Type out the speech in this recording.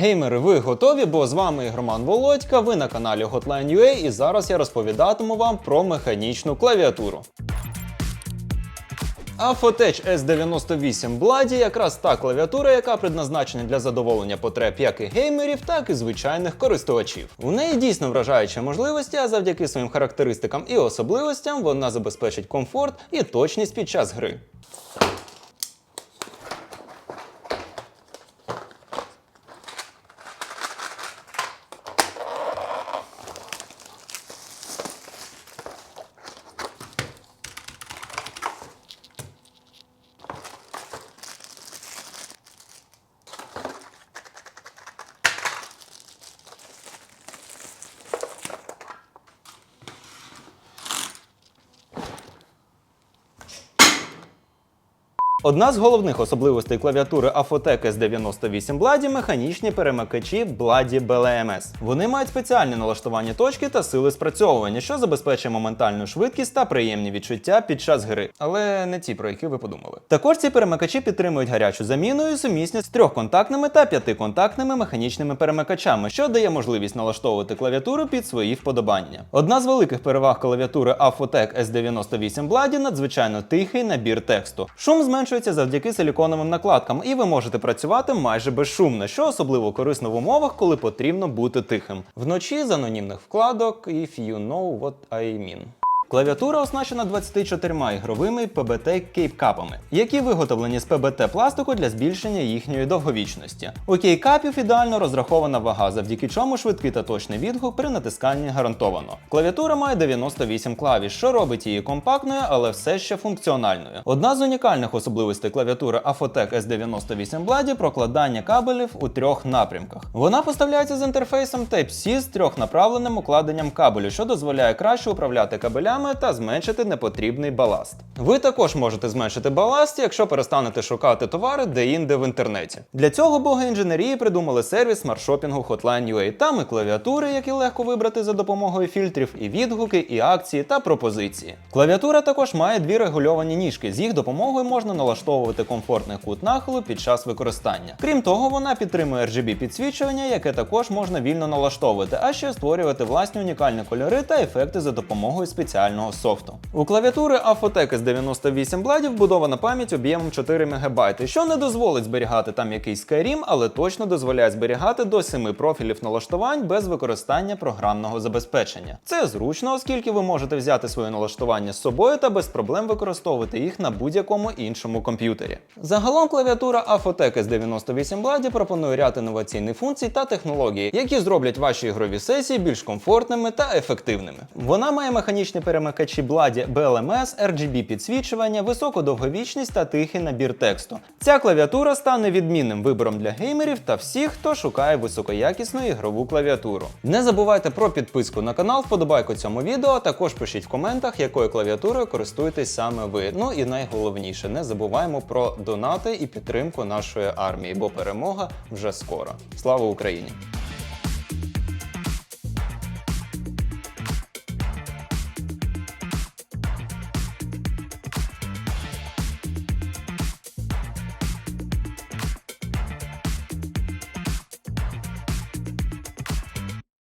Геймери, ви готові? Бо з вами Ігроман Володька, ви на каналі Hotline.ua і зараз я розповідатиму вам про механічну клавіатуру. Afotech S98 Bloody якраз та клавіатура, яка предназначена для задоволення потреб як і геймерів, так і звичайних користувачів. У неї дійсно вражаючі можливості, а завдяки своїм характеристикам і особливостям вона забезпечить комфорт і точність під час гри. Одна з головних особливостей клавіатури Afotec S98 Bloody – механічні перемикачі Bloody BLMS. Вони мають спеціальне налаштування точки та сили спрацьовування, що забезпечує моментальну швидкість та приємні відчуття під час гри, але не ті, про які ви подумали. Також ці перемикачі підтримують гарячу заміну і сумісність з трьохконтактними та п'ятиконтактними механічними перемикачами, що дає можливість налаштовувати клавіатуру під свої вподобання. Одна з великих переваг клавіатури Afotec S98 Bloody – надзвичайно тихий набір тексту. Шум зменшується завдяки силіконовим накладкам, і ви можете працювати майже безшумно, що особливо корисно в умовах, коли потрібно бути тихим. Вночі з анонімних вкладок If you know what I mean. Клавіатура оснащена 24 ігровими PBT кейпкапами, які виготовлені з PBT пластику для збільшення їхньої довговічності. У кейкапів ідеально розрахована вага, завдяки чому швидкий та точний відгук при натисканні гарантовано. Клавіатура має 98 клавіш, що робить її компактною, але все ще функціональною. Одна з унікальних особливостей клавіатури Afotec S98 Bloody – прокладання кабелів у трьох напрямках. Вона поставляється з інтерфейсом Type-C з трьохнаправленим укладенням кабелю, що дозволяє краще управляти кабелями та зменшити непотрібний баласт. Ви також можете зменшити баласт, якщо перестанете шукати товари де-інде в інтернеті. Для цього боги інженерії придумали сервіс смарт-шопінгу Hotline.ua. Там і клавіатури, які легко вибрати за допомогою фільтрів, і відгуки, і акції та пропозиції. Клавіатура також має дві регульовані ніжки. З їх допомогою можна налаштовувати комфортний кут нахилу під час використання. Крім того, вона підтримує RGB підсвічування, яке також можна вільно налаштовувати, а ще створювати власні унікальні кольори та ефекти за допомогою спеціального софту. У клавіатури Afotec S98 Bloody вбудована пам'ять об'ємом 4 МБ, що не дозволить зберігати там якийсь Skyrim, але точно дозволяє зберігати до 7 профілів налаштувань без використання програмного забезпечення. Це зручно, оскільки ви можете взяти своє налаштування з собою та без проблем використовувати їх на будь-якому іншому комп'ютері. Загалом клавіатура Afotec S98 Bloody пропонує ряд інноваційних функцій та технологій, які зроблять ваші ігрові сесії більш комфортними та ефективними. Вона має механічні перемикачі Bloody BLMS, RGB підсвічування, високу довговічність та тихий набір тексту. Ця клавіатура стане відмінним вибором для геймерів та всіх, хто шукає високоякісну ігрову клавіатуру. Не забувайте про підписку на канал, вподобайку цьому відео, а також пишіть в коментах, якою клавіатурою користуєтесь саме ви. Ну і найголовніше, не забуваємо про донати і підтримку нашої армії, бо перемога вже скоро. Слава Україні!